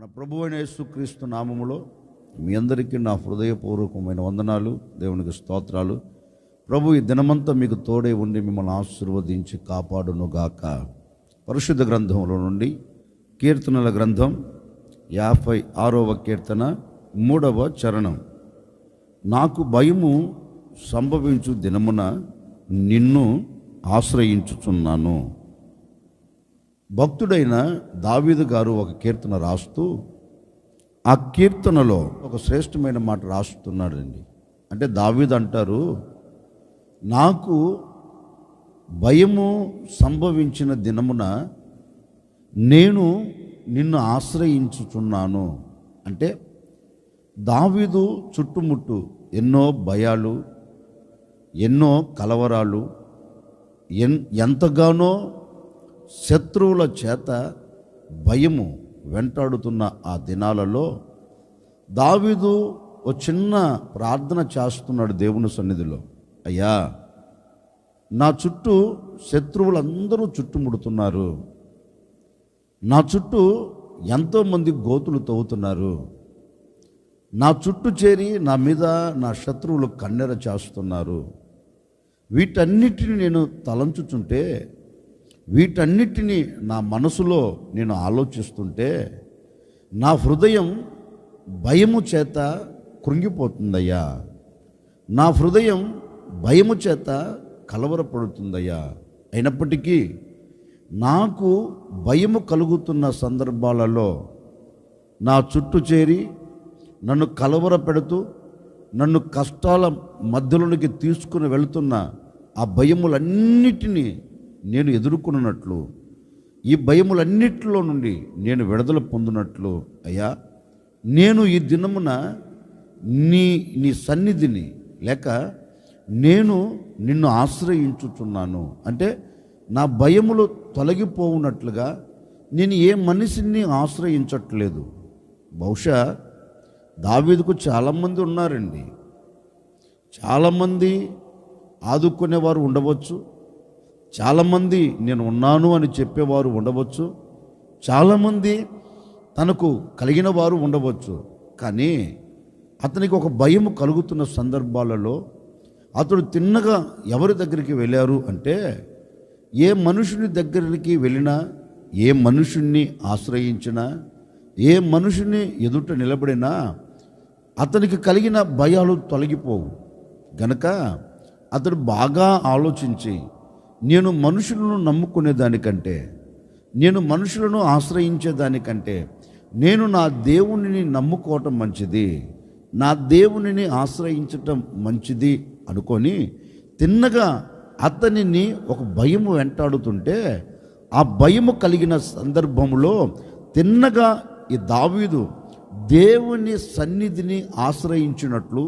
మన ప్రభు అయిన యేసుక్రీస్తు నామములో మీ అందరికీ నా హృదయపూర్వకమైన వందనాలు దేవునికి స్తోత్రాలు. ప్రభు ఈ దినమంతా మీకు తోడే ఉండి మిమ్మల్ని ఆశీర్వదించి కాపాడునుగాక. పరిశుద్ధ గ్రంథంలో నుండి కీర్తనల గ్రంథం యాభై ఆరవ కీర్తన మూడవ చరణం. నాకు భయము సంభవించు దినమున నిన్ను ఆశ్రయించుచున్నాను. భక్తుడైన దావీదు గారు ఒక కీర్తన రాస్తూ ఆ కీర్తనలో ఒక శ్రేష్టమైన మాట రాస్తున్నాడండి. అంటే దావీదు అంటారు నాకు భయము సంభవించిన దినమున నేను నిన్ను ఆశ్రయించుచున్నాను. అంటే దావీదు చుట్టుముట్టు ఎన్నో భయాలు ఎన్నో కలవరాలు ఎన్ ఎంతగానో శత్రువుల చేత భయము వెంటాడుతున్న ఆ దినాలలో దావీదు ఓ చిన్న ప్రార్థన చేస్తున్నాడు దేవుని సన్నిధిలో. అయ్యా నా చుట్టూ శత్రువులందరూ చుట్టుముడుతున్నారు. నా చుట్టూ ఎంతోమంది గోతులు తవ్వుతున్నారు. నా చుట్టూ చేరి నా మీద నా శత్రువులు కన్నెర చేస్తున్నారు. వీటన్నిటిని నేను తలంచుచుంటే వీటన్నిటినీ నా మనసులో నేను ఆలోచిస్తుంటే నా హృదయం భయము చేత కృంగిపోతుందయ్యా. నా హృదయం భయము చేత కలవరపడుతుందయ్యా. అయినప్పటికీ నాకు భయము కలుగుతున్న సందర్భాలలో నా చుట్టూ చేరి నన్ను కలవర పెడుతూ నన్ను కష్టాల మధ్యలోనికి తీసుకుని వెళుతున్న ఆ భయములన్నిటినీ నేను ఎదుర్కొన్నట్లు ఈ భయములన్నిటిలో నుండి నేను విడుదల పొందినట్లు అయ్యా నేను ఈ దినమున నీ నీ సన్నిధిని లేక నేను నిన్ను ఆశ్రయించుచున్నాను. అంటే నా భయములు తొలగిపోవునట్లుగా నేను ఏ మనిషిని ఆశ్రయించట్లేదు. బహుశా దావీదుకు చాలామంది ఉన్నారండి. చాలామంది ఆదుకునేవారు ఉండవచ్చు. చాలామంది నేను ఉన్నాను అని చెప్పేవారు ఉండవచ్చు. చాలామంది తనకు కలిగిన వారు ఉండవచ్చు. కానీ అతనికి ఒక భయం కలుగుతున్న సందర్భాలలో అతడు తిన్నగా ఎవరి దగ్గరికి వెళ్ళారు అంటే ఏ మనుషుని దగ్గరికి వెళ్ళినా ఏ మనుషుణ్ణి ఆశ్రయించినా ఏ మనుషుని ఎదుట నిలబడినా అతనికి కలిగిన భయాలు తొలగిపోవు. గనక అతడు బాగా ఆలోచించి నేను మనుషులను నమ్ముకునే దానికంటే నేను మనుషులను ఆశ్రయించే దానికంటే నేను నా దేవునిని నమ్ముకోవటం మంచిది నా దేవునిని ఆశ్రయించటం మంచిది అనుకొని తిన్నగా అతనిని ఒక భయము వెంటాడుతుంటే ఆ భయము కలిగిన సందర్భంలో తిన్నగా ఈ దావీదు దేవుని సన్నిధిని ఆశ్రయించినట్లు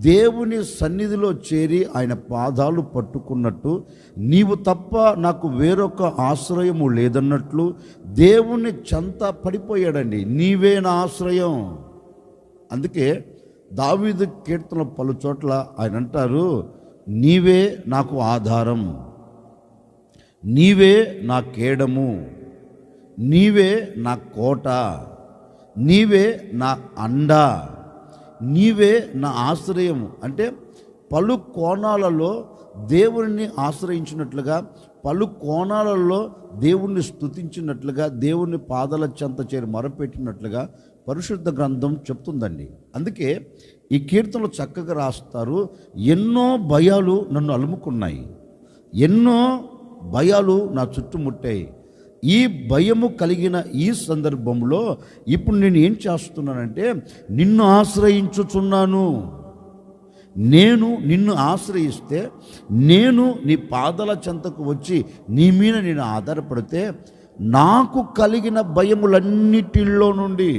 దేవుని సన్నిధిలో చేరి ఆయన పాదాలు పట్టుకున్నట్టు నీవు తప్ప నాకు వేరొక ఆశ్రయము లేదన్నట్లు దేవుని చెంత పడిపోయాడండి. నీవే నా ఆశ్రయం. అందుకే దావీదు కీర్తన పలు చోట్ల ఆయన అంటారు నీవే నాకు ఆధారం. నీవే నా కేడము. నీవే నా కోట. నీవే నా అండ. నీవే నా ఆశ్రయము. అంటే పలు కోణాలలో దేవుణ్ణి ఆశ్రయించినట్లుగా పలు కోణాలలో దేవుణ్ణి స్తుతించినట్లుగా దేవుని పాదల చెంత చేరి మొరపెట్టినట్లుగా పరిశుద్ధ గ్రంథం చెప్తుందండి. అందుకే ఈ కీర్తనలు చక్కగా రాస్తారు. ఎన్నో భయాలు నన్ను అలుముకున్నాయి. ఎన్నో భయాలు నా చుట్టుముట్టాయి. ఈ భయము కలిగిన ఈ సందర్భంలో ఇప్పుడు నేను ఏం చేస్తున్నానంటే నిన్ను ఆశ్రయించుచున్నాను. నేను నిన్ను ఆశ్రయిస్తే నేను నీ పాదల చెంతకు వచ్చి నీ మీద నేను ఆధారపడితే నాకు కలిగిన భయములన్నిటిలో నుండి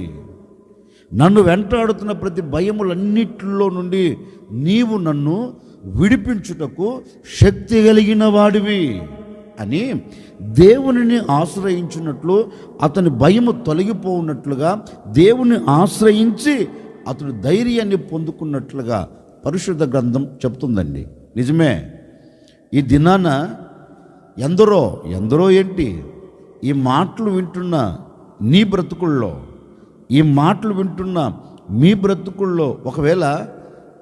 నన్ను వెంటాడుతున్న ప్రతి భయములన్నిటిలో నుండి నీవు నన్ను విడిపించుటకు శక్తి కలిగిన వాడివి. అని దేవునిని ఆశ్రయించినట్లు అతని భయము తొలగిపోవున్నట్లుగా దేవుని ఆశ్రయించి అతడు ధైర్యాన్ని పొందుకున్నట్లుగా పరిశుద్ధ గ్రంథం చెప్తుందండి నిజమే. ఈ దినాన ఎందరో ఎందరో ఏంటి? ఈ మాటలు వింటున్న నీ బ్రతుకుల్లో ఈ మాటలు వింటున్న మీ బ్రతుకుల్లో ఒకవేళ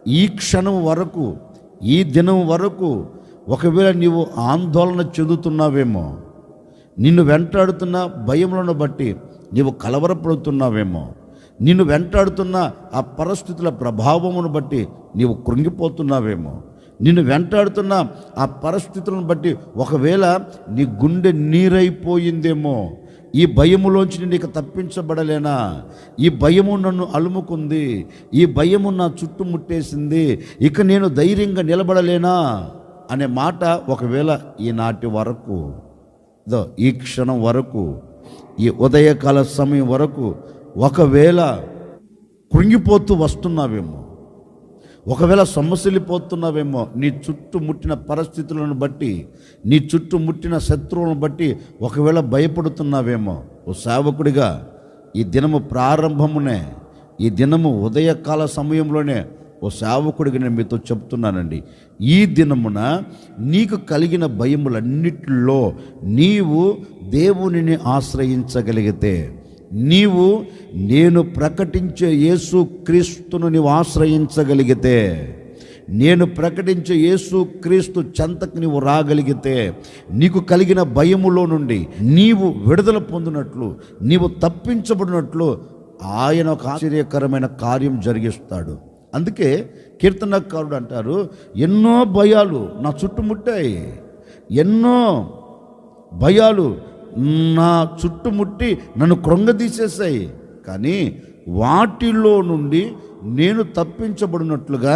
ఈ క్షణం వరకు ఈ దినం వరకు ఒకవేళ నీవు ఆందోళన చెందుతున్నావేమో నిన్ను వెంటాడుతున్న భయములను బట్టి నీవు కలవరపడుతున్నావేమో నిన్ను వెంటాడుతున్న ఆ పరిస్థితుల ప్రభావమును బట్టి నీవు కృంగిపోతున్నావేమో నిన్ను వెంటాడుతున్న ఆ పరిస్థితులను బట్టి ఒకవేళ నీ గుండె నీరైపోయిందేమో ఈ భయములోంచి నేను ఇక తప్పించబడలేనా? ఈ భయము నన్ను అలుముకుంది ఈ భయము నా చుట్టుముట్టేసింది ఇక నేను ధైర్యంగా నిలబడలేనా? అనే మాట ఒకవేళ ఈనాటి వరకు దో ఈ క్షణం వరకు ఈ ఉదయకాల సమయం వరకు ఒకవేళ కృంగిపోతూ వస్తున్నావేమో ఒకవేళ సొమ్మసిల్లిపోతున్నావేమో నీ చుట్టుముట్టిన పరిస్థితులను బట్టి నీ చుట్టుముట్టిన శత్రువులను బట్టి ఒకవేళ భయపడుతున్నావేమో ఓ సేవకుడిగా ఈ దినము ప్రారంభమునే ఈ దినము ఉదయకాల సమయంలోనే ఓ సేవకుడికి నేను మీతో చెప్తున్నానండి. ఈ దినమున నీకు కలిగిన భయములన్నిటిలో నీవు దేవునిని ఆశ్రయించగలిగితే నీవు నేను ప్రకటించే యేసు క్రీస్తును నీవు ఆశ్రయించగలిగితే నేను ప్రకటించే యేసు క్రీస్తు చెంతకు నీవు రాగలిగితే నీకు కలిగిన భయములో నుండి నీవు విడుదల పొందినట్లు నీవు తప్పించబడినట్లు ఆయన ఒక ఆశ్చర్యకరమైన కార్యం జరిగిస్తాడు. అందుకే కీర్తనకారుడు అంటారు ఎన్నో భయాలు నా చుట్టుముట్టాయి ఎన్నో భయాలు నా చుట్టుముట్టి నన్ను కృంగదీసేసాయి కానీ వాటిలో నుండి నేను తప్పించబడినట్లుగా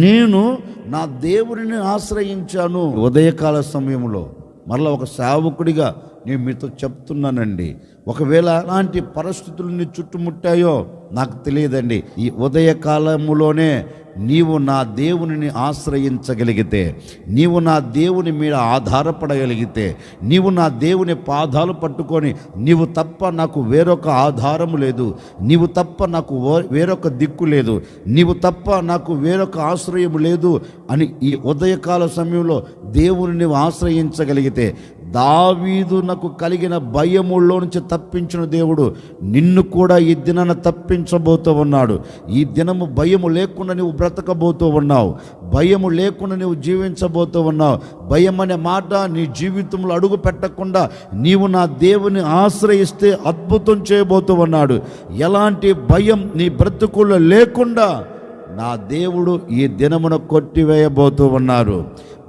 నేను నా దేవుడిని ఆశ్రయించాను. ఉదయకాల సమయంలో మరలా ఒక సేవకుడిగా నేను మీతో చెప్తున్నానండి. ఒకవేళ అలాంటి పరిస్థితులని చుట్టుముట్టాయో నాకు తెలియదండి. ఈ ఉదయకాలములోనే నీవు నా దేవునిని ఆశ్రయించగలిగితే నీవు నా దేవుని మీద ఆధారపడగలిగితే నీవు నా దేవుని పాదాలు పట్టుకొని నీవు తప్ప నాకు వేరొక ఆధారము లేదు నీవు తప్ప నాకు వేరొక దిక్కు లేదు నీవు తప్ప నాకు వేరొక ఆశ్రయం లేదు అని ఈ ఉదయకాల సమయంలో దేవుని నీవు ఆశ్రయించగలిగితే దావీదునకు కలిగిన భయముల్లో నుంచి తప్పించిన దేవుడు. నిన్ను కూడా ఈ దినాన తప్పించబోతూ ఉన్నాడు. ఈ దినము భయము లేకుండా నువ్వు బ్రతకబోతూ ఉన్నావు. భయము లేకుండా నువ్వు జీవించబోతూ ఉన్నావు. భయం అనే మాట నీ జీవితంలో అడుగు పెట్టకుండా నీవు నా దేవుని ఆశ్రయిస్తే అద్భుతం చేయబోతూ ఉన్నాడు. ఎలాంటి భయం నీ బ్రతుకుల్లో లేకుండా నా దేవుడు ఈ దినమున కొట్టివేయబోతూ ఉన్నారు.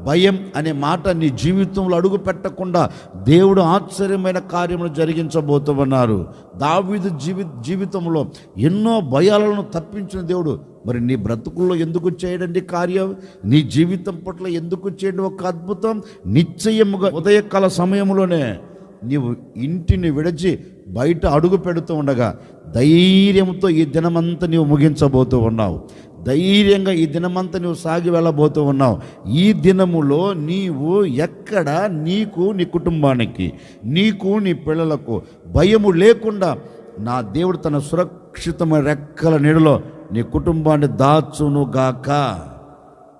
భయం అనే మాట నీ జీవితంలో అడుగు పెట్టకుండా దేవుడు ఆశ్చర్యమైన కార్యములు జరిగించబోతూ ఉన్నారు దావీదు జీవి జీవితంలో ఎన్నో భయాలను తప్పించిన దేవుడు. మరి నీ బ్రతుకుల్లో ఎందుకు చేయడండి కార్యం? నీ జీవితం పట్ల ఎందుకు చేయడం ఒక అద్భుతం? నిశ్చయముగా ఉదయకాల సమయంలోనే నీవు ఇంటిని విడిచి బయట అడుగు పెడుతూ ఉండగా ధైర్యంతో ఈ దినమంతా నీవు ముగించబోతూ ఉన్నావు. ధైర్యంగా ఈ దినమంతా నువ్వు సాగి వెళ్ళబోతూ ఉన్నావు. ఈ దినములో నీవు ఎక్కడ నీకు నీ కుటుంబానికి నీకు నీ పిల్లలకు భయము లేకుండా నా దేవుడు తన సురక్షితమైన రెక్కల నీడలో నీ కుటుంబాన్ని దాచును గాక.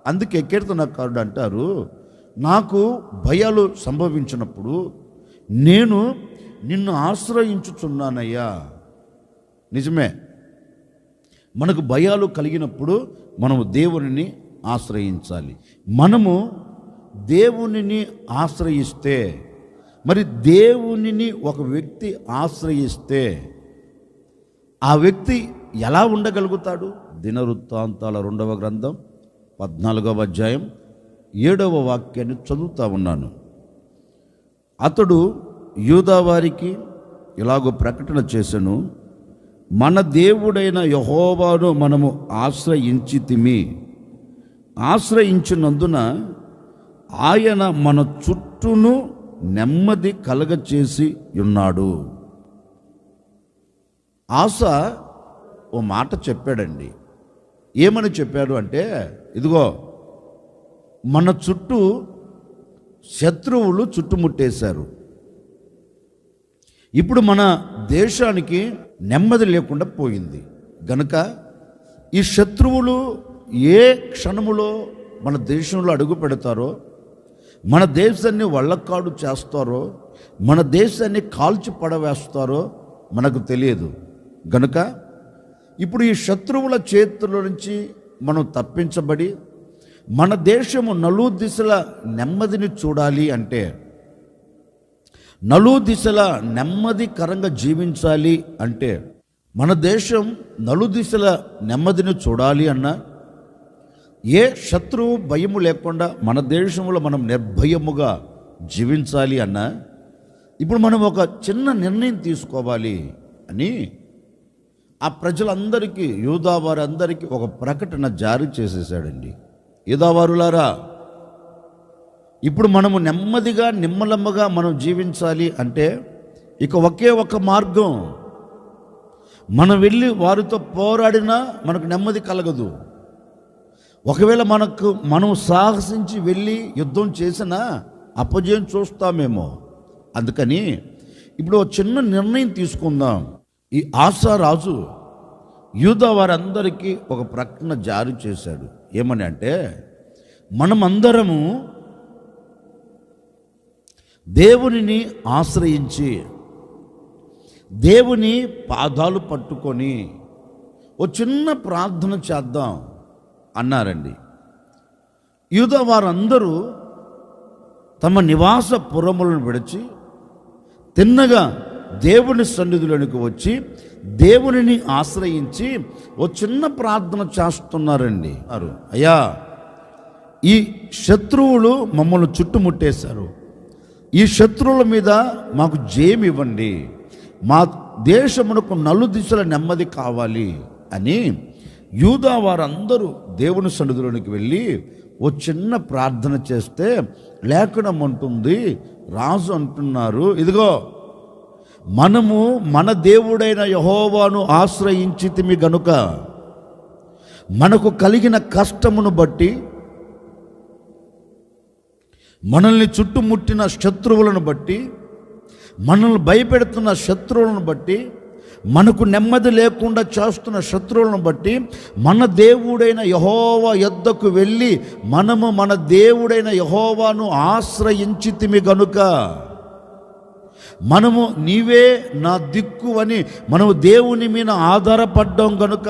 అందుకే కీర్తనకారుడు అంటారు నాకు భయాలు సంభవించినప్పుడు నేను నిన్ను ఆశ్రయించుచున్నానయ్యా. నిజమే. మనకు భయాలు కలిగినప్పుడు మనము దేవునిని ఆశ్రయించాలి. మనము దేవునిని ఆశ్రయిస్తే మరి దేవునిని ఒక వ్యక్తి ఆశ్రయిస్తే ఆ వ్యక్తి ఎలా ఉండగలుగుతాడు? దినవృత్తాంతాల రెండవ గ్రంథం పద్నాలుగవ అధ్యాయం ఏడవ వాక్యాన్ని చదువుతా ఉన్నాను. అతడు యూదావారికి ఇలాగో ప్రకటన చేశాను మన దేవుడైన యహోవాను మనము ఆశ్రయించితిమి. ఆశ్రయించినందున ఆయన మన చుట్టూను నెమ్మది కలగచేసి ఉన్నాడు. ఆశ ఓ మాట చెప్పాడండి. ఏమని చెప్పాడు అంటే ఇదిగో మన చుట్టూ శత్రువులు చుట్టుముట్టేశారు. ఇప్పుడు మన దేశానికి నెమ్మది లేకుండా పోయింది. గనుక ఈ శత్రువులు ఏ క్షణములో మన దేశంలో అడుగు పెడతారో మన దేశాన్ని వళ్ళకాడు చేస్తారో మన దేశాన్ని కాల్చి పడవేస్తారో మనకు తెలియదు. గనుక ఇప్పుడు ఈ శత్రువుల చేతుల నుంచి మనం తప్పించబడి మన దేశము నలు దిశల నెమ్మదిని చూడాలి అంటే నలు దిశల నెమ్మదికరంగా జీవించాలి అంటే మన దేశం నలు దిశల నెమ్మదిని చూడాలి అన్నా ఏ శత్రువు భయము లేకుండా మన దేశంలో మనం నిర్భయముగా జీవించాలి అన్నా ఇప్పుడు మనం ఒక చిన్న నిర్ణయం తీసుకోవాలి అని ఆ ప్రజలందరికీ యూదావారందరికీ ఒక ప్రకటన జారీ చేసేసాడండి యూదావారులారా ఇప్పుడు మనము నెమ్మదిగా నిమ్మలమ్మగా మనం జీవించాలి అంటే ఇక ఒకే ఒక మార్గం. మనం వెళ్ళి వారితో పోరాడినా మనకు నెమ్మది కలగదు. ఒకవేళ మనకు మనం సాహసించి వెళ్ళి యుద్ధం చేసినా అపజయం చూస్తామేమో. అందుకని ఇప్పుడు ఒక చిన్న నిర్ణయం తీసుకుందాం. ఈ ఆశారాజు యూదా వారందరికీ ఒక ప్రకటన జారీ చేశాడు. ఏమని అంటే మనమందరము దేవునిని ఆశ్రయించి దేవుని పాదాలు పట్టుకొని ఓ చిన్న ప్రార్థన చేద్దాం అన్నారండి. యూద వారందరూ తమ నివాస పురములను విడిచి తిన్నగా దేవుని సన్నిధులకు వచ్చి దేవునిని ఆశ్రయించి ఓ చిన్న ప్రార్థన చేస్తున్నారండి అయ్యా ఈ శత్రువులు మమ్మల్ని చుట్టుముట్టేశారు. ఈ శత్రువుల మీద మాకు జయం ఇవ్వండి. మా దేశమునకు నలు దిశల నెమ్మది కావాలి అని యూదా వారందరూ దేవుని సన్నిధిలోనికి వెళ్ళి ఓ చిన్న ప్రార్థన చేస్తే లేఖనం అంటుంది రాజు అంటున్నారు ఇదిగో మనము మన దేవుడైన యహోవాను ఆశ్రయించితిమి గనుక మనకు కలిగిన కష్టమును బట్టి మనల్ని చుట్టుముట్టిన శత్రువులను బట్టి మనల్ని భయపెడుతున్న శత్రువులను బట్టి మనకు నెమ్మది లేకుండా చేస్తున్న శత్రువులను బట్టి మన దేవుడైన యహోవ యొద్దకు వెళ్ళి మనము మన దేవుడైన యహోవాను ఆశ్రయించితిమి గనుక. మనము నీవే నా దిక్కు అని మనము దేవుని మీద ఆధారపడ్డాం గనుక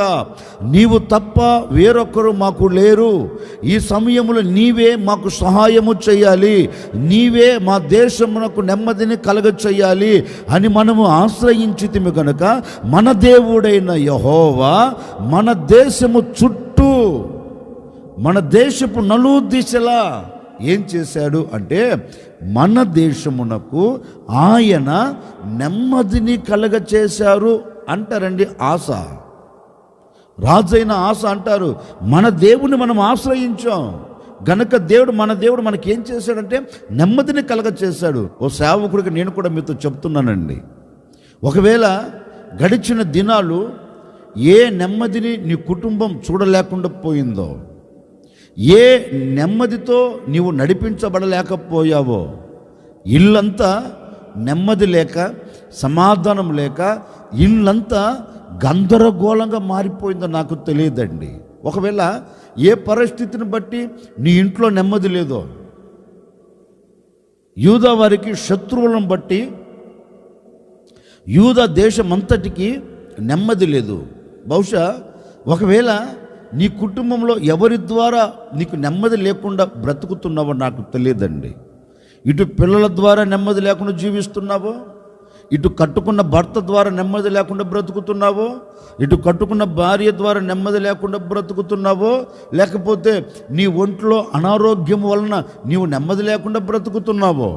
నీవు తప్ప వేరొకరు మాకు లేరు. ఈ సమయంలో నీవే మాకు సహాయము చేయాలి నీవే మా దేశమునకు నెమ్మదిని కలగ చేయాలి అని మనము ఆశ్రయించితిమి గనుక మన దేవుడైన యహోవా మన దేశము చుట్టూ మన దేశపు నలు దిశలా ఏం చేశాడు అంటే మన దేశమునకు ఆయన నెమ్మదిని కలగ చేశారు అంటారండి ఆశ. రాజైన ఆశ అంటారు మన దేవుని మనం ఆశ్రయించాం. గనక దేవుడు మన దేవుడు మనకి ఏం చేశాడంటే నెమ్మదిని కలగ చేశాడు ఓ సేవకుడికి నేను కూడా మీతో చెప్తున్నానండి. ఒకవేళ గడిచిన దినాలు ఏ నెమ్మదిని నీ కుటుంబం చూడలేకుండా పోయిందో ఏ నెమ్మదితో నీవు నడిపించబడలేకపోయావో ఇల్లంతా నెమ్మది లేక సమాధానం లేక ఇల్లంతా గందరగోళంగా మారిపోయిందో నాకు తెలియదండి. ఒకవేళ ఏ పరిస్థితిని బట్టి నీ ఇంట్లో నెమ్మది లేదో యూదా వారికి శత్రువులను బట్టి యూదా దేశమంతటికి నెమ్మది లేదు. బహుశా ఒకవేళ నీ కుటుంబంలో ఎవరి ద్వారా నీకు నెమ్మది లేకుండా బ్రతుకుతున్నావో నాకు తెలియదండి. ఇటు పిల్లల ద్వారా నెమ్మది లేకుండా జీవిస్తున్నావో? ఇటు కట్టుకున్న భర్త ద్వారా నెమ్మది లేకుండా బ్రతుకుతున్నావో? ఇటు కట్టుకున్న భార్య ద్వారా నెమ్మది లేకుండా బ్రతుకుతున్నావో? లేకపోతే నీ ఒంట్లో అనారోగ్యం వలన నీవు నెమ్మది లేకుండా బ్రతుకుతున్నావో?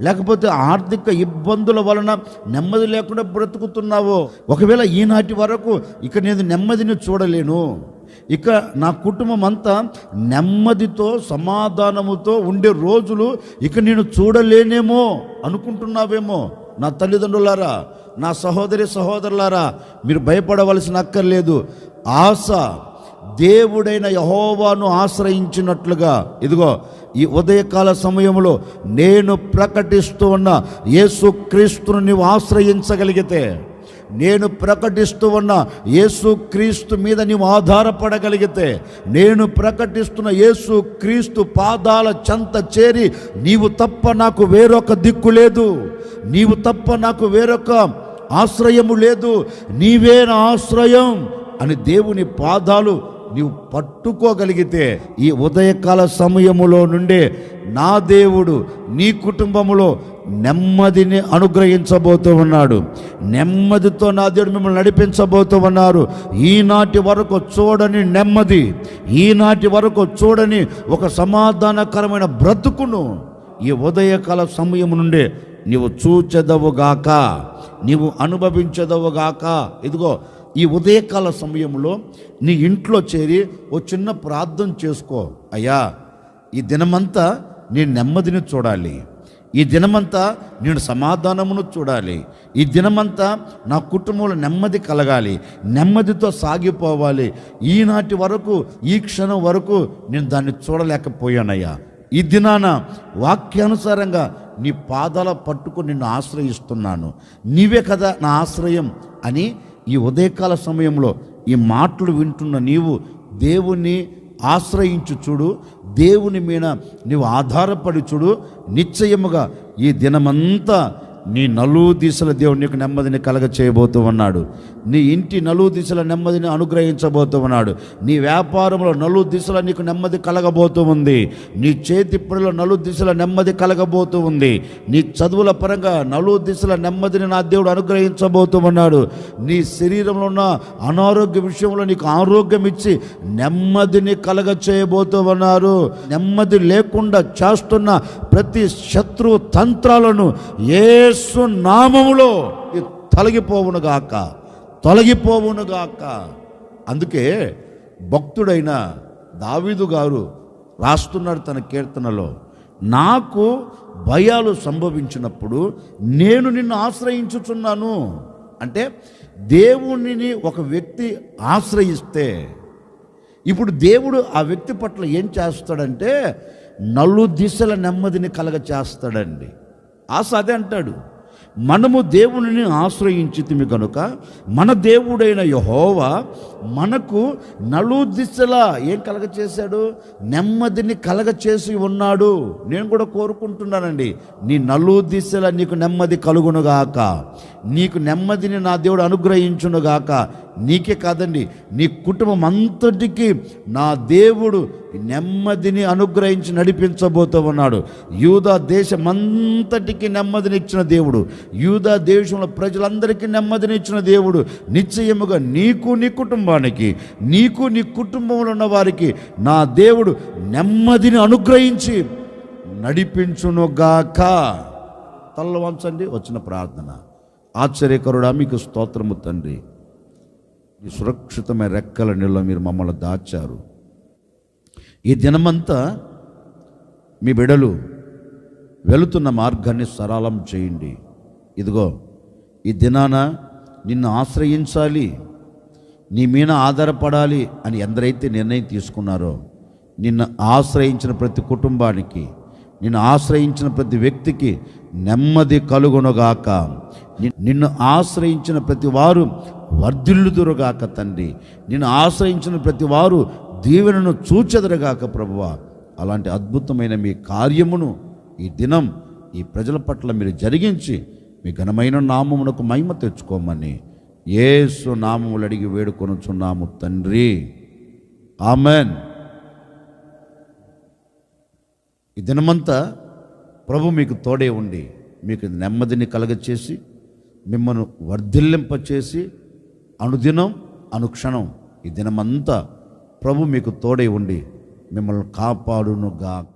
లేకపోతే ఆర్థిక ఇబ్బందుల వలన నెమ్మది లేకుండా బ్రతుకుతున్నావో? ఒకవేళ ఈనాటి వరకు ఇక నేను నెమ్మదిని చూడలేను. ఇక నా కుటుంబం అంతా నెమ్మదితో సమాధానముతో ఉండే రోజులు ఇక నేను చూడలేనేమో అనుకుంటున్నావేమో. నా తల్లిదండ్రులారా నా సహోదరి సహోదరులారా మీరు భయపడవలసిన అక్కర్లేదు. ఆశ దేవుడైన యహోవాను ఆశ్రయించినట్లుగా ఇదిగో ఈ ఉదయకాల సమయంలో నేను ప్రకటిస్తూ ఉన్న యేసుక్రీస్తును నీవు ఆశ్రయించగలిగితే నేను ప్రకటిస్తూ ఉన్న యేసు క్రీస్తు మీద నీవు ఆధారపడగలిగితే నేను ప్రకటిస్తున్న యేసు క్రీస్తు పాదాల చెంత చేరి నీవు తప్ప నాకు వేరొక దిక్కు లేదు. నీవు తప్ప నాకు వేరొక ఆశ్రయము లేదు. నీవే నా ఆశ్రయం అని దేవుని పాదాలు నీవు పట్టుకోగలిగితే ఈ ఉదయకాల సమయములో నుండే నా దేవుడు నీ కుటుంబములో నెమ్మదిని అనుగ్రహించబోతూ ఉన్నాడు. నెమ్మదితో నా దేవుడు మిమ్మల్ని నడిపించబోతూ ఉన్నారు. ఈనాటి వరకు చూడని నెమ్మది ఈనాటి వరకు చూడని ఒక సమాధానకరమైన బ్రతుకును ఈ ఉదయకాల సమయం నుండి నీవు చూచెదవుగాక నీవు అనుభవించదవుగాక ఇదిగో ఈ ఉదయకాల సమయంలో నీ ఇంట్లో చేరి ఓ చిన్న ప్రార్థన చేసుకో. అయ్యా ఈ దినమంతా నీ నెమ్మదిని చూడాలి. ఈ దినమంతా నేను సమాధానమును చూడాలి. ఈ దినమంతా నా కుటుంబంలో నెమ్మది కలగాలి. నెమ్మదితో సాగిపోవాలి. ఈనాటి వరకు ఈ క్షణం వరకు నేను దాన్ని చూడలేకపోయానయ్యా. ఈ దినాన వాక్యానుసారంగా నీ పాదాల పట్టుకు నిన్ను ఆశ్రయిస్తున్నాను. నీవే కదా నా ఆశ్రయం అని ఈ ఉదయకాల సమయంలో ఈ మాటలు వింటున్న నీవు దేవుణ్ణి ఆశ్రయించు చూడు దేవుని మీద నీవు ఆధారపడి చూడు నిశ్చయముగా ఈ దినమంతా నీ నలుగు దిశల దేవుడు నీకు నెమ్మదిని కలగ చేయబోతూ ఉన్నాడు నీ ఇంటి నలుగు దిశల నెమ్మదిని అనుగ్రహించబోతూ ఉన్నాడు నీ వ్యాపారంలో నలుగు దిశల నీకు నెమ్మది కలగబోతూ ఉంది నీ చేతి పనిలో నలువు దిశల నెమ్మది కలగబోతూ ఉంది నీ చదువుల పరంగా నలుగు దిశల నెమ్మదిని నా దేవుడు అనుగ్రహించబోతూ ఉన్నాడు నీ శరీరంలో ఉన్న అనారోగ్య విషయంలో నీకు ఆరోగ్యం ఇచ్చి నెమ్మదిని కలగ చేయబోతూ ఉన్నారు నెమ్మది లేకుండా చేస్తున్న ప్రతి శత్రు తంత్రాలను ఏ యేసు నామములో గాక. తొలగిపోవునుగాక తొలగిపోవునుగాక అందుకే భక్తుడైన దావీదు గారు రాస్తున్నాడు తన కీర్తనలో. నాకు భయాలు సంభవించినప్పుడు నేను నిన్ను ఆశ్రయించుచున్నాను. అంటే దేవునిని ఒక వ్యక్తి ఆశ్రయిస్తే ఇప్పుడు దేవుడు ఆ వ్యక్తి పట్ల ఏం చేస్తాడంటే నలు దిశల నెమ్మదిని కలగ చేస్తాడండి ఆశ అదే అంటాడు. మనము దేవుని ఆశ్రయించితిమి కనుక మన దేవుడైన యహోవా మనకు నలు దిశలా ఏం కలగ చేశాడు నెమ్మదిని కలగ చేసి ఉన్నాడు. నేను కూడా కోరుకుంటున్నానండి. నీ నలు దిశల నీకు నెమ్మది కలుగునుగాక. నీకు నెమ్మదిని నా దేవుడు అనుగ్రహించునుగాక. నీకే కాదండి నీ కుటుంబం అంతటికి నా దేవుడు నెమ్మదిని అనుగ్రహించి నడిపించబోతూ ఉన్నాడు. యూదా దేశమంతటికి నెమ్మదిని ఇచ్చిన దేవుడు. యూదా దేశంలో ప్రజలందరికీ నెమ్మదిని ఇచ్చిన దేవుడు. నిశ్చయముగా నీకు నీ కుటుంబానికి నీకు నీ కుటుంబంలో ఉన్న వారికి నా దేవుడు నెమ్మదిని అనుగ్రహించి నడిపించునుగాక. తల్ల వంచండి వచ్చిన ప్రార్థన. ఆశ్చర్యకరుడా మీకు స్తోత్రము తండ్రి. ఈ సురక్షితమైన రెక్కల నీళ్ళ మీరు మమ్మల్ని దాచారు. ఈ దినమంతా మీ బిడలు వెళుతున్న మార్గాన్ని సరళం చేయండి. ఇదిగో ఈ దినాన నిన్ను ఆశ్రయించాలి నీ మీద ఆధారపడాలి అని ఎందరైతే నిర్ణయం తీసుకున్నారో నిన్ను ఆశ్రయించిన ప్రతి కుటుంబానికి నిన్ను ఆశ్రయించిన ప్రతి వ్యక్తికి నెమ్మది కలుగునుగాక. ని- నిన్ను ఆశ్రయించిన ప్రతి వారు వర్ధిల్లుదురుగాక తండ్రి. నిన్ను ఆశ్రయించిన ప్రతి వారు దీవెనను చూచెదరుగాక ప్రభువ. అలాంటి అద్భుతమైన మీ కార్యమును ఈ దినం ఈ ప్రజల పట్ల మీరు జరిగించి మీ ఘనమైన నామమునకు మహిమ తెచ్చుకోమని ఏసు నామములు అడిగి వేడుకొనుచున్నాము తండ్రి. ఆమెన్. ఈ దినమంతా ప్రభు మీకు తోడే ఉండి మీకు నెమ్మదిని కలగచేసి మిమ్మల్ని వర్ధిల్లింపచేసి అనుదినం అనుక్షణం ఈ దినమంతా ప్రభు మీకు తోడే ఉండి మిమ్మల్ని కాపాడునుగాక.